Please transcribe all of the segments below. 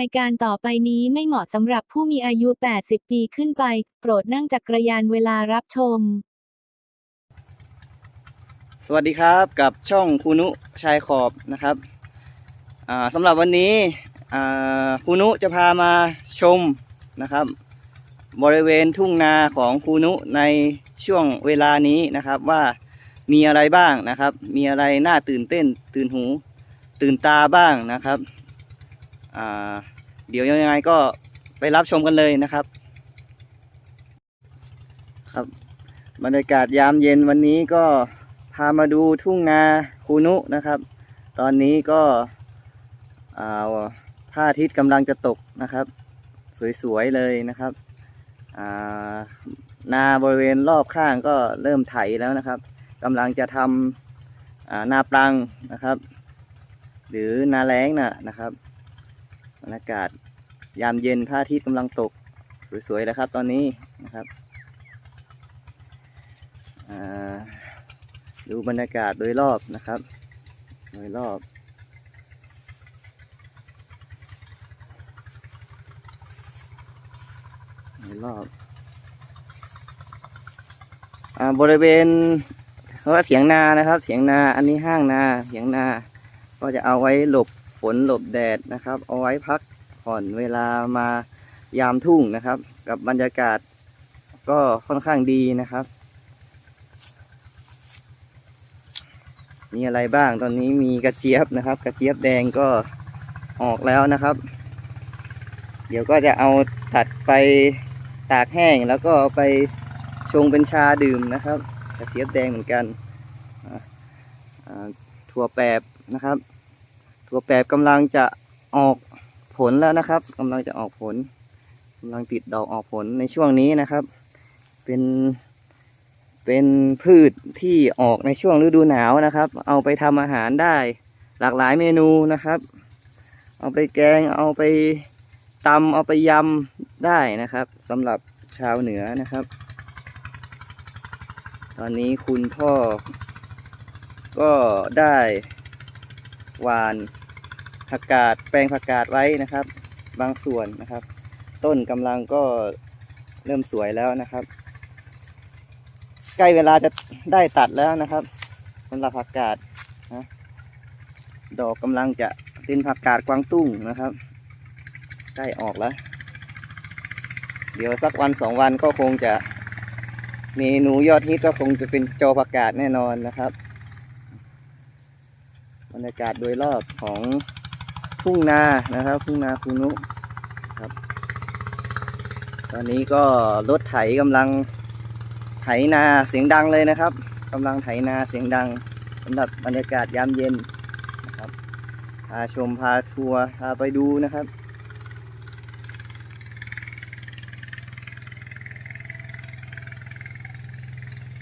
ายการต่อไปนี้ไม่เหมาะสำหรับผู้มีอายุ 80 ปีขึ้นไป โปรดนั่งจักรยานเวลารับชม สวัสดีครับกับช่องคูนุชายขอบนะครับอ่าสำหรับวันนี้อ่าคูนุจะพามาชมนะครับ บริเวณทุ่งนาของคูนุในช่วงเวลานี้นะครับว่ามีอะไรบ้างนะครับ มีอะไรน่าตื่นเต้น ตื่นหู ตื่นตาบ้างนะครับ เดี๋ยวยังไงก็ไปรับชมกันเลยนะครับ ครับบรรยากาศยามเย็นวันนี้ก็พามาดูทุ่งนาคูนุนะครับ ตอนนี้ก็อ่าพระอาทิตย์กำลังจะตกนะครับ สวยๆเลยนะครับานาบริเวณรอบข้างก็เริ่มไถแล้วนะครับกำลังจะทำานาปลังนะครับ หรือนาแล้งน่ะนะครับ บรรยากาศยามเย็นพระอาทิตย์กำลังตก สวยๆแล้วครับ ตอนนี้นะครับดูบรรยากาศโดยรอบนะครับ โดยรอบ โดยรอบอบริเวณเพราะว่าเถียงนานะครับ เถียงนาอันนี้ห้างนาเถียงนา ก็จะเอาไว้หลบ ฝนหลบแดดนะครับ เอาไว้พักผ่อนเวลามายามทุ่งนะครับ กับบรรยากาศก็ค่อนข้างดีนะครับ มีอะไรบ้างตอนนี้มีกระเจี๊ยบนะครับ กระเจี๊ยบแดงก็ออกแล้วนะครับ เดี๋ยวก็จะเอาตัดไปตากแห้งแล้วก็ไปชงเป็นชาดื่มนะครับ กระเจี๊ยบแดงเหมือนกันถั่วแปบนะครับ ถั่วแปบกำลังจะออกผลแล้วนะครับกำลังจะออกผลกำลังติดดอกออกผลในช่วงนี้นะครับ เป็นเป็นพืชที่ออกในช่วงฤดูหนาวนะครับ เอาไปทำอาหารได้หลากหลายเมนูนะครับ เอาไปแกงเอาไปตำเอาไปยำได้นะครับสำหรับชาวเหนือนะครับ ตอนนี้คุณพ่อก็ได้หวาน ผักกาดแปลงผักกาดไว้นะครับ บางส่วนนะครับ ต้นกำลังก็เริ่มสวยแล้วนะครับ ใกล้เวลาจะได้ตัดแล้วนะครับสำหรับผักกาดนะดอกกำลังจะเป็นผักกาดกวางตุ้งนะครับ ใกล้ออกแล้ว เดี๋ยวสักวันสองวันก็คงจะเมนูยอดฮิตก็คงจะเป็นโจอผักกาดแน่นอนนะครับบรรยากาศโดยรอบของ ทุ่งนานะครับทุ่งนาคูนุครับ ตอนนี้ก็รถไถกำลังไถนาเสียงดังเลยนะครับกำลังไถนาเสียงดังสำหรับบรรยากาศยามเย็นนะครับพาชมพาทัวร์พาไปดูนะครับ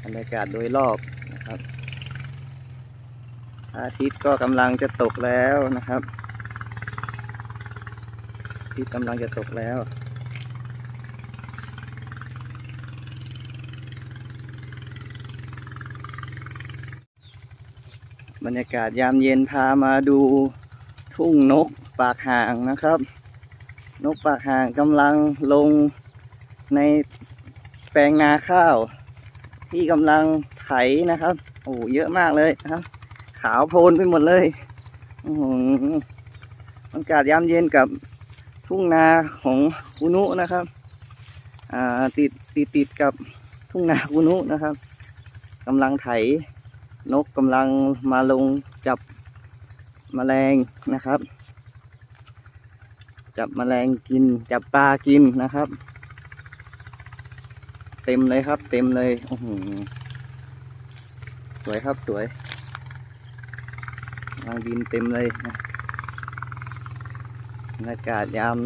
บรรยากาศโดยรอบนะครับอาทิตย์ก็กำลังจะตกแล้วนะครับ ทิตย์กำลังจะตกแล้ว บรรยากาศยามเย็นพามาดูทุ่งนกปากห่างนะครับ นกปากห่างกำลังลงในแปลงนาข้าว ที่กำลังไถนะครับ โอ้เยอะมากเลยนะครับ ขาวโพลนไปหมดเลยโอ้โหบรรยากาศยามเย็นกับ ทุ่งนาของคุนุนะครับอ่าติดติดติดกับทุ่งนาคุนุนะครับกำลังไถนกกำลังมาลงจับแมลงนะครับ จับแมลงกิน จับปลากินนะครับ เต็มเลยครับ เต็มเลยโอ้โหสวยครับสวยวางดินเต็มเลยนะ บรรยากาศยาม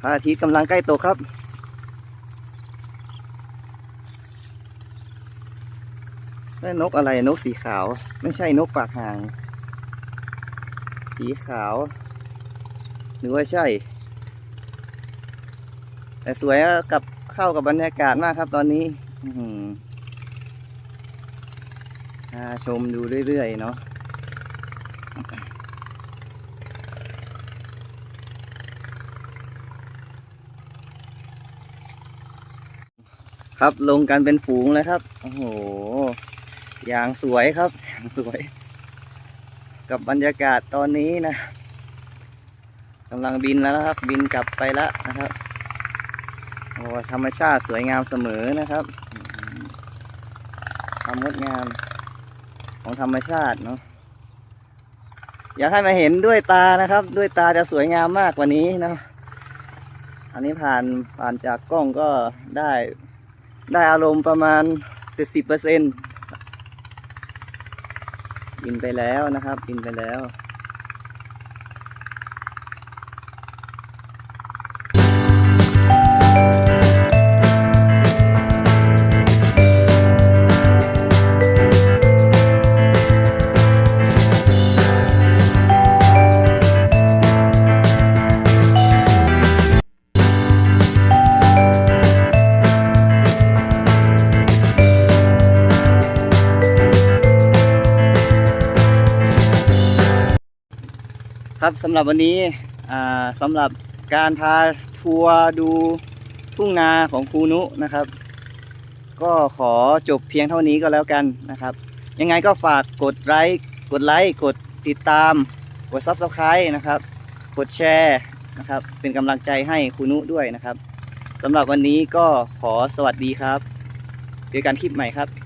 พระอาทิตย์กำลังใกล้ตกครับ นั่นนกอะไรนกสีขาว ไม่ใช่นกปากห่าง สีขาว หรือว่าใช่ แต่สวยกับเข้ากับบรรยากาศมากครับตอนนี้ชมดูเรื่อยๆเนาะ ครับลงกันเป็นฝูงเลยครับ โอ้โห อย่างสวยครับ อย่างสวย กับบรรยากาศตอนนี้นะกำลังบินแล้วครับ บินกลับไปแล้วนะครับ โอ้ธรรมชาติสวยงามเสมอนะครับความงดงามของธรรมชาติเนาะอยากให้มาเห็นด้วยตานะครับ ด้วยตาจะสวยงามมากกว่านี้เนาะอันนี้ผ่านผ่านจากกล้องก็ได้ ได้อารมณ์ประมาณเจ็ดสิบเปอร์เซนต์บินไปแล้วนะครับบินไปแล้ว ครับสำหรับวันนี้สำหรับการพาทัวร์ดูทุ่งนาของครูนุนะครับ ก็ขอจบเพียงเท่านี้ก็แล้วกันนะครับ ยังไงก็ฝากกดไลค์กดไลค์กดติดตาม กด Subscribe นะครับ กดแชร์นะครับ เป็นกำลังใจให้ครูนุด้วยนะครับสำหรับวันนี้ก็ขอสวัสดีครับเจอกันคลิปใหม่ครับ